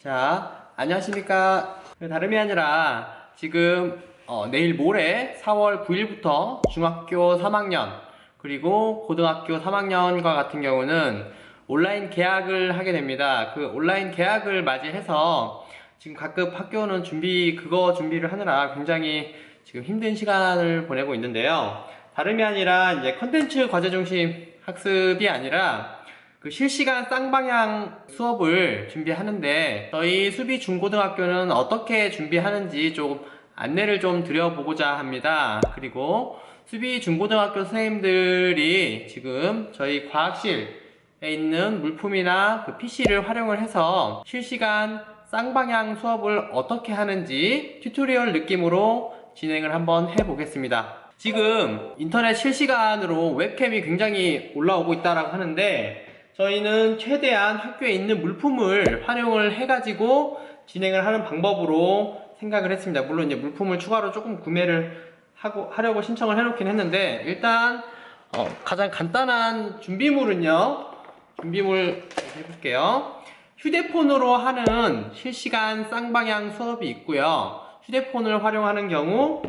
자, 안녕하십니까. 그 다름이 아니라 지금 어, 내일 모레 4월 9일부터 중학교 3학년 그리고 고등학교 3학년과 같은 경우는 온라인 개학을 하게 됩니다. 그 온라인 개학을 맞이해서 지금 각급 학교는 준비 그거 준비를 하느라 굉장히 지금 힘든 시간을 보내고 있는데요. 다름이 아니라 이제 컨텐츠 과제 중심 학습이 아니라 그 실시간 쌍방향 수업을 준비하는데 저희 수비 중고등학교는 어떻게 준비하는지 조금 안내를 좀 드려보고자 합니다. 그리고 수비 중고등학교 선생님들이 지금 저희 과학실에 있는 물품이나 그 PC를 활용을 해서 실시간 쌍방향 수업을 어떻게 하는지 튜토리얼 느낌으로 진행을 한번 해보겠습니다. 지금 인터넷 실시간으로 웹캠이 굉장히 올라오고 있다라고 하는데 저희는 최대한 학교에 있는 물품을 활용을 해가지고 진행을 하는 방법으로 생각을 했습니다. 물론 이제 물품을 추가로 조금 구매를 하고 하려고 신청을 해놓긴 했는데 일단 어, 가장 간단한 준비물은요. 준비물 해볼게요. 휴대폰으로 하는 실시간 쌍방향 수업이 있고요. 휴대폰을 활용하는 경우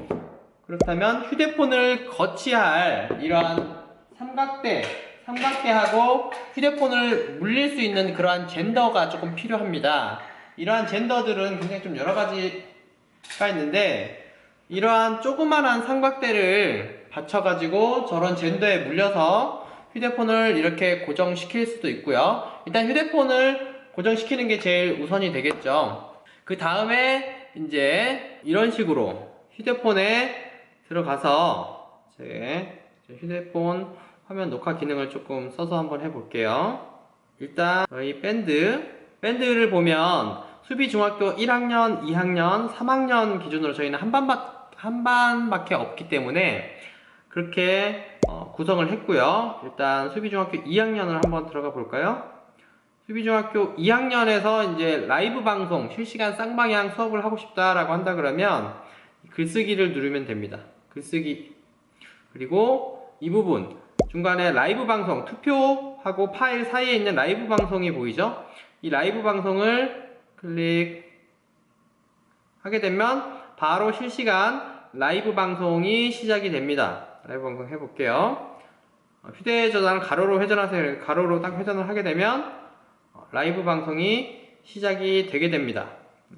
그렇다면 휴대폰을 거치할 이러한 삼각대, 삼각대하고 휴대폰을 물릴 수 있는 그러한 젠더가 조금 필요합니다. 이러한 젠더들은 굉장히 좀 여러 가지가 있는데 이러한 조그만한 삼각대를 받쳐가지고 저런 젠더에 물려서 휴대폰을 이렇게 고정시킬 수도 있고요. 일단 휴대폰을 고정시키는 게 제일 우선이 되겠죠. 그 다음에 이제 이런 식으로 휴대폰에 들어가서 제 휴대폰 화면 녹화 기능을 조금 써서 한번 해볼게요. 일단 저희 밴드 밴드를 보면 수비 중학교 1학년, 2학년, 3학년 기준으로 저희는 한 반밖 한 반밖에 없기 때문에 그렇게 어, 구성을 했고요. 일단 수비 중학교 2학년을 한번 들어가 볼까요? 수비 중학교 2학년에서 이제 라이브 방송 실시간 쌍방향 수업을 하고 싶다라고 한다 그러면 글쓰기를 누르면 됩니다. 글쓰기 그리고 이 부분 중간에 라이브 방송 투표하고 파일 사이에 있는 라이브 방송이 보이죠? 이 라이브 방송을 클릭하게 되면 바로 실시간 라이브 방송이 시작이 됩니다. 라이브 방송 해볼게요. 어, 휴대전화를 가로로 회전하세요. 가로로 딱 회전을 하게 되면 어, 라이브 방송이 시작이 되게 됩니다.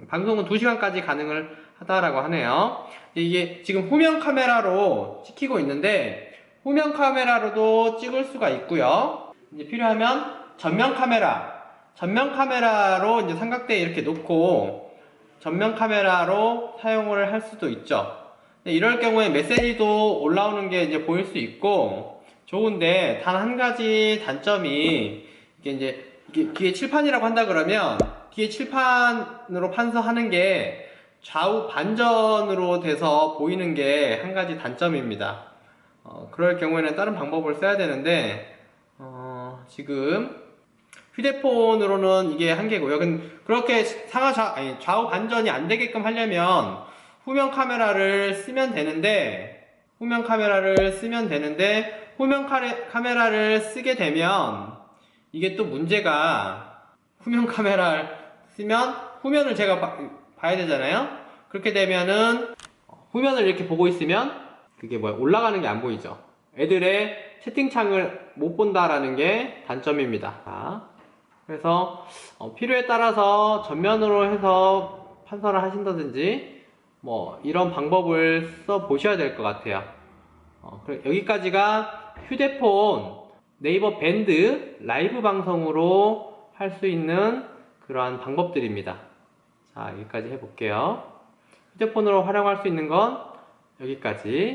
방송은 2시간까지 가능을 하다라고 하네요. 이게 지금 후면 카메라로 찍히고 있는데 후면 카메라로도 찍을 수가 있고요. 이제 필요하면 전면 카메라, 전면 카메라로 이제 삼각대에 이렇게 놓고 전면 카메라로 사용을 할 수도 있죠. 이럴 경우에 메시지도 올라오는 게 이제 보일 수 있고 좋은데 단 한 가지 단점이 이게 이제 뒤에 칠판이라고 한다 그러면 뒤에 칠판으로 판서하는 게 좌우 반전으로 돼서 보이는 게 한 가지 단점입니다. 어, 그럴 경우에는 다른 방법을 써야 되는데 어, 지금 휴대폰으로는 이게 한계고요. 그렇게 상하 좌, 아니, 좌우 반전이 안 되게끔 하려면 후면 카메라를 쓰면 되는데 후면 카메라를 쓰면 되는데 후면 카레, 카메라를 쓰게 되면 이게 또 문제가 후면 카메라를 쓰면 후면을 제가 봐, 봐야 되잖아요. 그렇게 되면은 후면을 이렇게 보고 있으면 그게 뭐야 올라가는 게 안 보이죠. 애들의 채팅창을 못 본다라는 게 단점입니다. 자, 그래서 어, 필요에 따라서 전면으로 해서 판서를 하신다든지 뭐 이런 방법을 써 보셔야 될 것 같아요. 어, 여기까지가 휴대폰 네이버 밴드 라이브 방송으로 할 수 있는 그러한 방법들입니다. 자, 여기까지 해볼게요. 휴대폰으로 활용할 수 있는 건 여기까지.